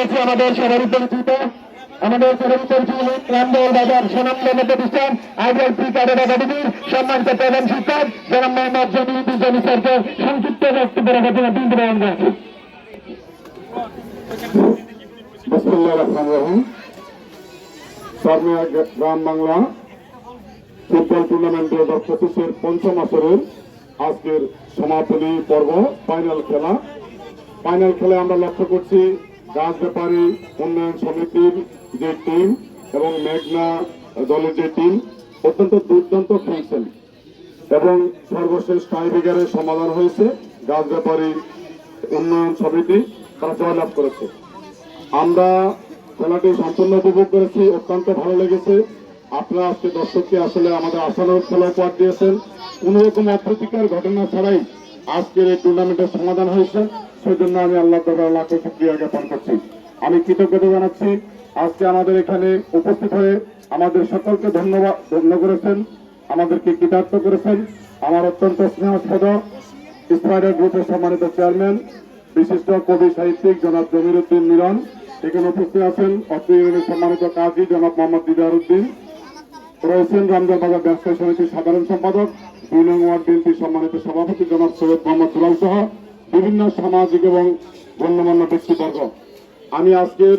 করছি আমাদের সবারই পরিচিত আমাদের সবারই পরিচিত রামদল বাজার সুনামধন্য প্রতিষ্ঠান আইডিয়াল প্রি ক্যাডার একাডেমির সম্মানিত প্রধান শিক্ষক, জনাব মোহাম্মদ জমির বিজ্ঞানী স্যারকে সংক্ষিপ্ত বক্তব্য রাখার জন্য বিন্দু রহিম। গ্রাম বাংলা ফুটবল টুর্নামেন্ট দু হাজার পঁচিশের পঞ্চম আসরের আজকের সমাপনী পর্ব, ফাইনাল খেলা। ফাইনাল খেলায় আমরা লক্ষ্য করছি গাছ ব্যাপারী উন্নয়ন সমিতির যে টিম এবং মেঘনা দলের যে টিম অত্যন্ত দুর্দান্ত খেলছেন। এবং সর্বশেষ টাইব্রেকারের সমাধান হয়েছে। গাছ ব্যাপারী উন্নয়ন সমিতি তারা জয়লাভ করেছে। আমরা খেলাটি সম্পূর্ণ উপভোগ করেছি, অত্যন্ত ভালো লেগেছে। আপনারা আজকে দর্শককে আসলে আমাদের আশানুরূপ খেলা উপহার দিয়েছেন। কোন রকম অপ্রীতিকর ঘটনা ছাড়াই আজকের এই টুর্নামেন্টের সমাধান হয়েছে। সেজন্য আমি আল্লাহ তাআলার লাখো শুক্রিয়া জ্ঞাপন করছি। আমি কৃতজ্ঞতা জানাচ্ছি। আজকে আমাদের এখানে উপস্থিত হয়ে আমাদের সকলকে ধন্যবাদ, ধন্য করেছেন। আমাদেরকে কৃতার্থ করেছেন। আমার অত্যন্ত স্নেহ সদা স্পাইডার গ্রুপের সম্মানিত চেয়ারম্যান, বিশিষ্ট কবি সাহিত্যিক জনাব জমির উদ্দিন মিলন। এখানে উপস্থিত আছেন অত্র সম্মানিত কাজী জনাব মোহাম্মদ দিদার উদ্দিন। রয়েছেন রামদার বাজার ব্যবসায়ী সমিতির সাধারণ সম্পাদক, দুই নং ওয়ার্ড বিএনপির সম্মানিত সভাপতি জনাব সৈয়দ মোহাম্মদ সুলাল সহ। বিভিন্ন সামাজিক এবং গণ্যমান্য ব্যক্তিবর্গ। আমি আজকের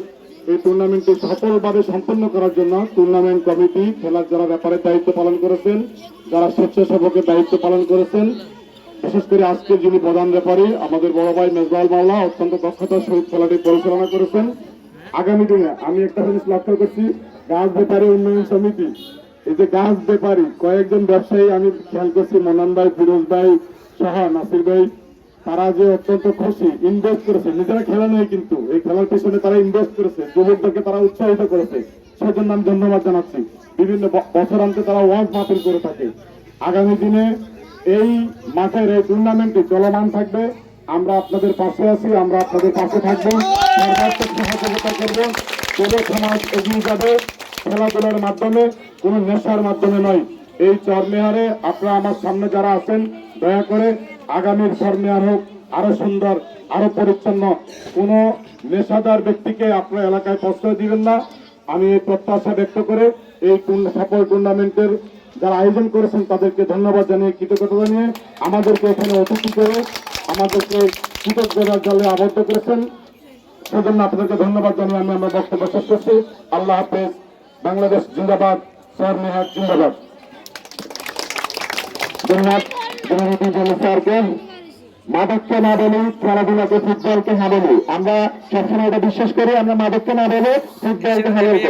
এই টুর্নামেন্টটি সফলভাবে সম্পন্ন করার জন্য টুর্নামেন্ট কমিটি খেলার যারা ব্যাপারে দায়িত্ব পালন করেছেন, যারা স্বেচ্ছাসেবকের দায়িত্ব পালন করেছেন, বিশেষ করে আজকে যিনি প্রধান রেফারি আমাদের বড় ভাই মেজবাল মাওলা অত্যন্ত দক্ষতার সহিত খেলাটি পরিচালনা করেছেন। আগামী দিনে আমি একটা জিনিস লক্ষ্য করছি, গাছ ব্যাপারী উন্নয়ন সমিতি। এই যে গাছ ব্যাপারী, কয়েকজন ব্যবসায়ী আমি খেয়াল করছি, মনান ভাই, ফিরোজ ভাই সহ নাসির ভাই তারা যে অত্যন্ত খুশি ইনভেস্ট করেছে, নিজেরা খেলা নেই কিন্তু, এই খেলার পিছনে তারা ইনভেস্ট করেছে, যুবকদেরকে তারা উৎসাহিত করেছে। সেজন্য আমি ধন্যবাদ জানাচ্ছি। বিভিন্ন ব- বছরান্তে তারা ওয়াজ মাহফিল করে থাকে। আগামী দিনে এই মাঠের এই টুর্নামেন্টটি চলমান থাকবে। আমরা আপনাদের পাশে আছি, আমরা আপনাদের পাশে থাকব। সহযোগিতা করব। যুব সমাজ এগিয়ে যাবে। খেলাধুলার মাধ্যমে, কোনো নেশার মাধ্যমে নয়। এই চরমেহারে আপনারা আমার সামনে যারা আছেন, দয়া করে আগামীর চরমেহার হোক আরও সুন্দর, আরও পরিচ্ছন্ন, কোনো নেশাদার ব্যক্তিকে আপনার এলাকায় প্রশ্রয় দিবেন না। আমি এই প্রত্যাশা ব্যক্ত করে এই সফল টুর্নামেন্টের যারা আয়োজন করেছেন তাদেরকে ধন্যবাদ জানিয়ে কৃতজ্ঞতা জানিয়ে আমাদেরকে এখানে অতিথি করে আমাদেরকে কৃতজ্ঞতার জলে আবদ্ধ করেছেন। সেজন্য আপনাদেরকে ধন্যবাদ জানিয়ে আমি আমার বক্তব্য শেষ করছি। আল্লাহ হাফেজ। বাংলাদেশ জিন্দাবাদ। স্যার নেহাত জিন্দাবাদ। ধন্যবাদ। স্যারকে। মাদককে না বলি খেলাধুলাকে, ফুটবলকে না বলি আমরা সবসময় এটা বিশ্বাস করি, আমরা মাদককে না বলে ফুটবলকে বলব